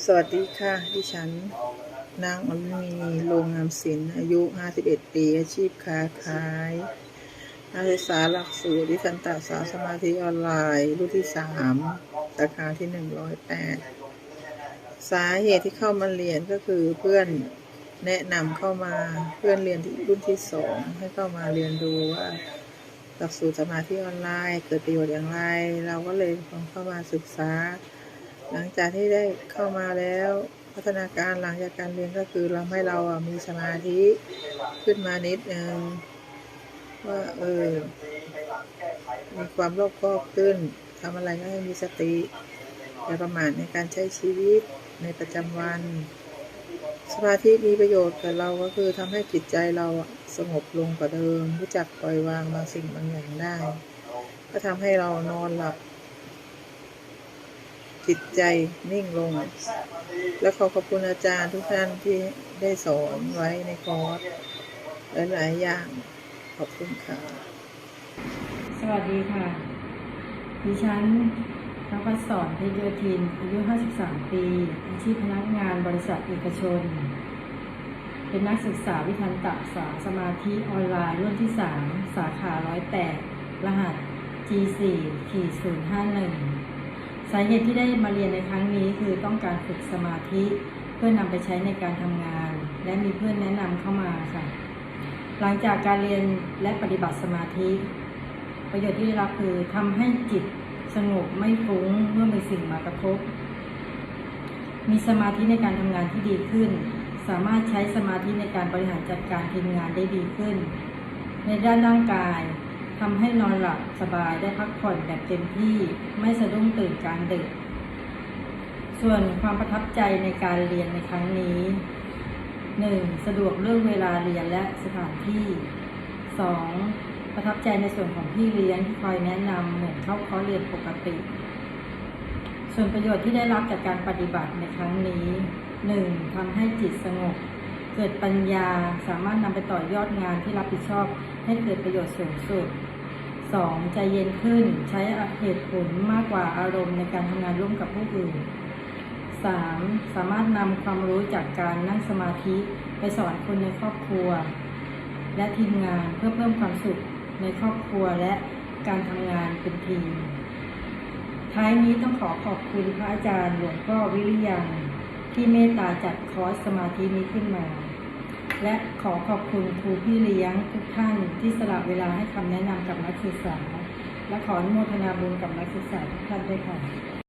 สวัสดีค่ะ ดิฉัน นางอรุณีโรงงามศิลป์อายุ 51 ปี อาชีพค้าขายนักศึกษาหลักสูตรดิฉันตาสาสมาธิออนไลน์ รุ่นที่ 3 สาขาที่ 108 สาเหตุที่เข้ามาเรียนก็คือเพื่อนแนะนำเข้ามาเพื่อนเรียนที่รุ่นที่ 2 ให้เข้ามาเรียนดูว่าหลักสูตรสมาธิออนไลน์ เกิดประโยชน์อย่างไร เราก็เลยลองเข้ามาศึกษา หลังจากที่ได้เข้ามาแล้วพัฒนาการหลังจากการเรียนก็คือเราให้เราอะมีสมาธิขึ้นมานิดนึงว่าเออมีความรอบคอบขึ้นทำอะไรก็ให้มีสติอย่าประมาทในการใช้ชีวิตในประจำวัน สมาธิมีประโยชน์กับเราก็คือทำให้จิตใจเราสงบลงกว่าเดิม รู้จักปล่อยวางบางสิ่งบางอย่างได้ ก็ทำให้เรานอนหลับ จิตใจนิ่งลง และขอขอบคุณอาจารย์ทุกท่านที่ได้สอนไว้ในคอร์สหลาย ๆ อย่างขอบคุณค่ะ สวัสดีค่ะ ดิฉันนภัสสรเพชรโยธิน อายุ 53 ปี อาชีพพนักงานบริษัทเอกชน เป็นนักศึกษาวิทันตสาสมาธิออนไลน์รุ่นที่ 3 สาขา 108 รหัส G4 ขีด051 สาเหตุที่ได้มาเรียนในครั้งนี้คือต้องการฝึกสมาธิเพื่อนำไปใช้ในการทำงาน และมีเพื่อนแนะนำเข้ามาค่ะ หลังจากการเรียนและปฏิบัติสมาธิ ประโยชน์ที่ได้รับคือทำให้จิตสงบไม่ฟุ้งเมื่อมีสิ่งมากระทบ มีสมาธิในการทำงานที่ดีขึ้น สามารถใช้สมาธิในการบริหารจัดการทีมงานได้ดีขึ้น ในด้านร่างกาย ทำให้นอนหลับสบายได้พักผ่อนแบบเต็มที่ไม่สะดุ้งตื่นกลางดึก ส่วนความประทับใจในการเรียนในครั้งนี้ 1. สะดวกเรื่องเวลาเรียนและสถานที่ 2. ประทับใจในส่วนของพี่เลี้ยงที่คอยแนะนำเหมือนเข้าคอร์สเรียนปกติ ส่วนประโยชน์ที่ได้รับจากการปฏิบัติในครั้งนี้ 1. ทำให้จิตสงบ เกิดปัญญาสามารถนำไปต่อยอดงานที่รับผิดชอบให้เกิดประโยชน์สูงสุด 2. ใจเย็นขึ้น ใช้เหตุผลมากกว่าอารมณ์ในการทำงานร่วมกับผู้อื่น 3. สามารถนำความรู้จากการนั่งสมาธิไปสอนคนในครอบครัว และทีมงานเพื่อเพิ่มความสุขในครอบครัวและการทำงานเป็นทีม ท้ายนี้ต้องขอขอบคุณพระอาจารย์หลวงพ่อวิริยังที่เมตตาจัดคอร์สสมาธินี้ขึ้นมา และขอขอบคุณครูพี่เลี้ยงทุกท่านที่สละเวลาให้คำแนะนำกับนักศึกษา และขออนุโมทนาบุญกับนักศึกษาทุกท่านด้วยค่ะ